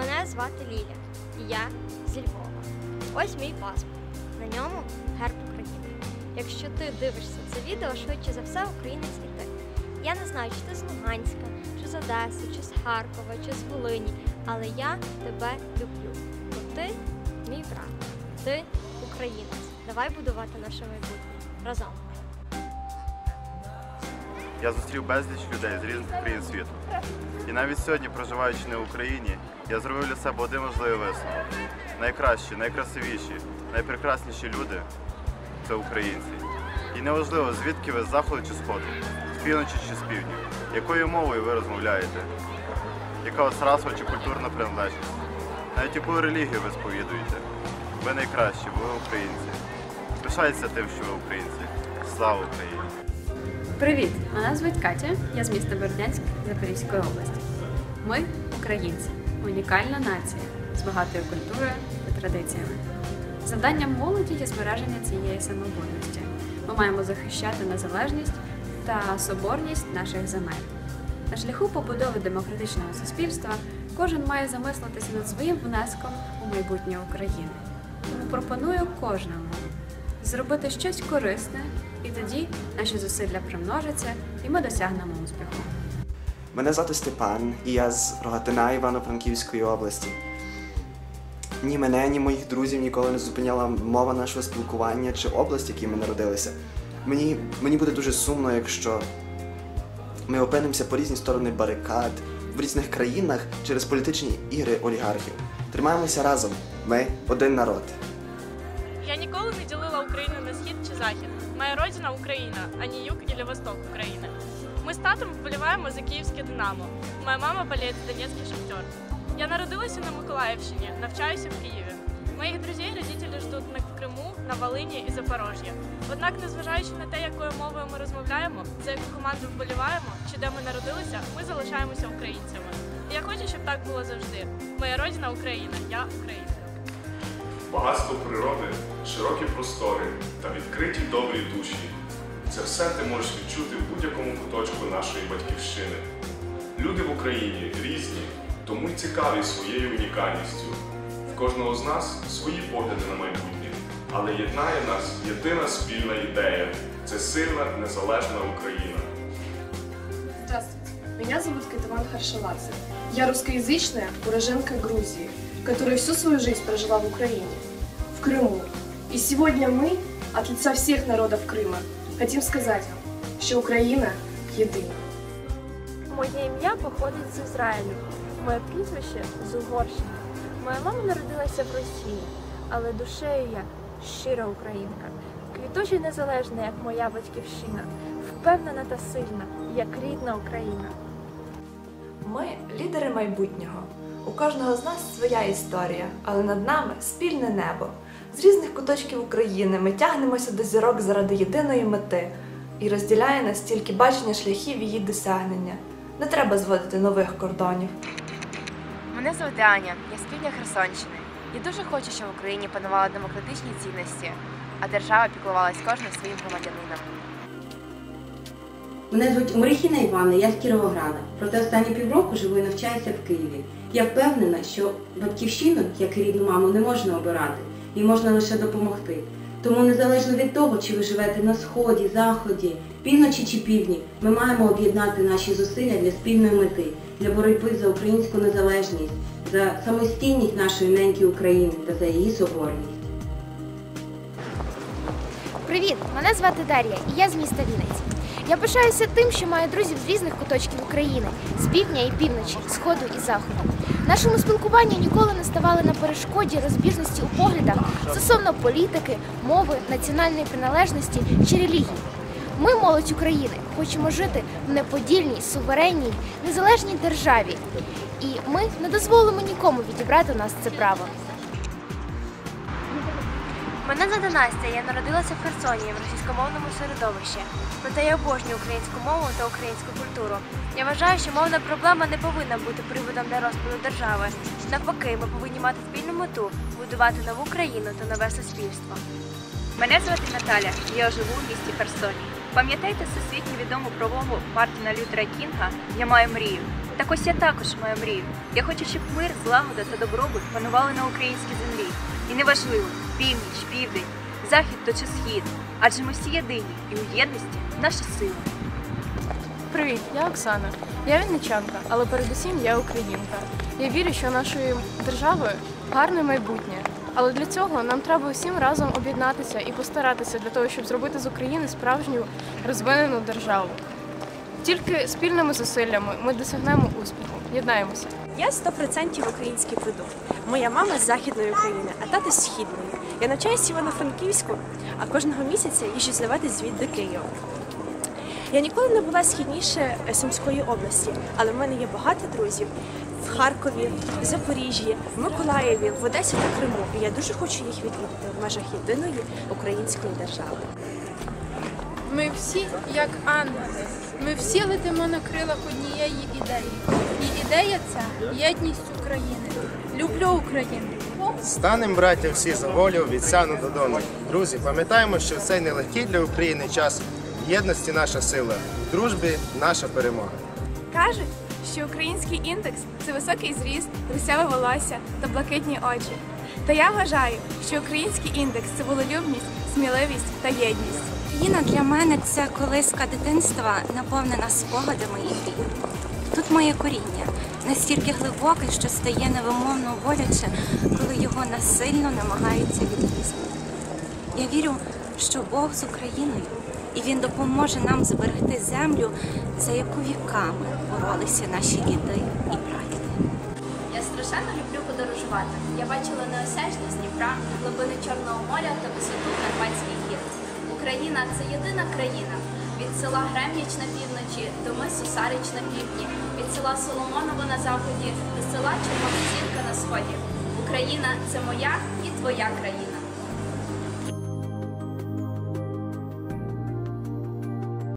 Мене звати Ліля, і я зі Львова. Ось мій паспорт. На ньому герб України. Якщо ти дивишся це відео, швидше за все, українець і ти. Я не знаю, чи ти з Луганська, чи з Одеси, чи з Харкова, чи з Волині, але я тебе люблю. Бо ти мій брат, ти українець. Давай будувати наше майбутнє разом. Я зустрів безліч людей з різних країн світу. І навіть сьогодні, проживаючи не в Україні, я зробив для себе один важливий висновок. Найкращі, найкрасивіші, найпрекрасніші люди це українці. І неважливо, звідки ви з заходу чи сходу, з півночі чи з півдня, якою мовою ви розмовляєте, яка вас расова чи культурна приналежність, навіть яку релігію ви сповідуєте. Ви найкращі, ви українці. Пишайтеся тим, що ви українці. Слава Україні! Привіт! Мене звуть Катя, я з міста Бердянськ Запорізької області. Ми українці, унікальна нація з багатою культурою та традиціями. Завданням молоді є збереження цієї самобутності. Ми маємо захищати незалежність та соборність наших земель. На шляху побудови демократичного суспільства кожен має замислитися над своїм внеском у майбутнє України. Тому пропоную кожному зробити щось корисне, і тоді наші зусилля примножаться, і ми досягнемо успіху. Мене звати Степан, і я з Рогатина Івано-Франківської області. Ні мене, ні моїх друзів ніколи не зупиняла мова нашого спілкування чи область, в якій ми народилися. Мені, мені буде дуже сумно, якщо ми опинимося по різні сторони барикад в різних країнах через політичні ігри олігархів. Тримаємося разом. Ми один народ. Я ніколи не ділила Україну на схід чи захід. Моя родина Україна, а не юг или восток України. Ми з татом вболіваємо за київське Динамо. Моя мама болеет за Донецький Шахтер. Я народилася на Миколаївщині, навчаюся в Києві. Моїх друзей родителі ждуть на Криму, на Волині і Запорожжі. Однак, незважаючи на те, якою мовою ми розмовляємо, за яку команду вболіваємо чи де ми народилися, ми залишаємося українцями. І я хочу, щоб так було завжди. Моя родина Україна, я Україна. Багатство природи, широкі простори та відкриті добрі душі. Це все ти можеш відчути в будь-якому куточку нашої батьківщини. Люди в Україні різні, тому й цікаві своєю унікальністю. В кожного з нас свої погляди на майбутнє, але єднає нас єдина спільна ідея це сильна незалежна Україна. Здравствуйте, меня зовут Катаван Харшаладзе. Я русскоязычная уроженка Грузии, которая всю свою жизнь прожила в Украине, в Крыму. И сегодня мы, от лица всех народов Крыма, хотим сказать вам, что Украина єдина. Моє ім'я походить з Ізраїлю. Моє прізвище з Угорщини. Моя мама народилася в Росії, але душею я щира українка. Квітуча й незалежна, як моя батьківщина, впевнена та сильна, як рідна Україна. Ми лідери майбутнього. У кожного з нас своя історія, але над нами спільне небо. З різних куточків України ми тягнемося до зірок заради єдиної мети і розділяє нас тільки бачення шляхів її досягнення. Не треба зводити нових кордонів. Мене звати Аня, я з півдня Херсонщини. Я дуже хочу, щоб в Україні панували демократичні цінності, а держава піклувалась кожним своїм громадянином. Мене звуть Морихіна Івана, я з Кіровограда. Проте останні півроку живу і навчаюся в Києві. Я впевнена, що батьківщину, як і рідну маму, не можна обирати, їй можна лише допомогти. Тому незалежно від того, чи ви живете на сході, заході, півночі чи півдні, ми маємо об'єднати наші зусилля для спільної мети, для боротьби за українську незалежність, за самостійність нашої неньки України та за її соборність. Привіт! Мене звати Дар'я, і я з міста Вінниці. Я пишаюся тим, що маю друзів з різних куточків України, з півдня і півночі, сходу і заходу. Нашому спілкуванню ніколи не ставали на перешкоді розбіжності у поглядах стосовно політики, мови, національної приналежності чи релігії. Ми, молодь України, хочемо жити в неподільній, суверенній, незалежній державі. І ми не дозволимо нікому відібрати у нас це право. Мене звати Настя, я народилася в Херсоні в російськомовному середовищі. Проте я обожнюю українську мову та українську культуру. Я вважаю, що мовна проблема не повинна бути приводом для розпаду держави. Навпаки, ми повинні мати спільну мету будувати нову країну та нове суспільство. Мене звати Наталя, я живу в місті Херсоні. Пам'ятаєте всесвітньо відому промову Мартіна Лютера Кінга Я маю мрію. Так ось я також маю мрію. Я хочу, щоб мир, злагода та добробут панували на українській землі. І неважливо, північ, південь, захід то чи схід. Адже ми всі єдині, і у єдності наша сила. Привіт, я Оксана. Я вінничанка, але передусім я українка. Я вірю, що нашої держави гарне майбутнє. Але для цього нам треба усім разом об'єднатися і постаратися для того, щоб зробити з України справжню розвинену державу. Тільки спільними зусиллями ми досягнемо успіху. Єднаємося. Я 100% український продукт. Моя мама з західної України, а тато з східної. Я навчаюся Івано-Франківську, а кожного місяця їжджу здавати звіт до Києва. Я ніколи не була східніше Сумської області, але в мене є багато друзів в Харкові, в Запоріжжі, в Миколаєві, в Одесі та Криму. І я дуже хочу їх відвідати в межах єдиної української держави. Ми всі як ангели. Ми всі летимо на крилах однієї ідеї. І ідея ця єдність України. Люблю Україну. Станем, браття, всі за волю від сяну до дону. Друзі, пам'ятаємо, що в цей нелегкий для України час в єдності наша сила, в дружбі наша перемога. Кажуть, що український індекс це високий зріст, русяве волосся та блакитні очі. Та я вважаю, що український індекс це волелюбність, сміливість та єдність. Україна для мене це колиска дитинства, наповнена спогадами і мріями. Тут моє коріння настільки глибоке, що стає невимовно боляче, коли його насильно намагаються відрізати. Я вірю, що Бог з Україною, і Він допоможе нам зберегти землю, за яку віками боролися наші діди і прадіди. Я страшенно люблю подорожувати. Я бачила неосяжність Дніпра, глибини Чорного моря та висоту Карпатських гір. Україна це єдина країна. Від села Гремніч на півночі до мису Сарич на півдні, від села Соломоново на заході до села Червонозірка на сході. Україна це моя і твоя країна.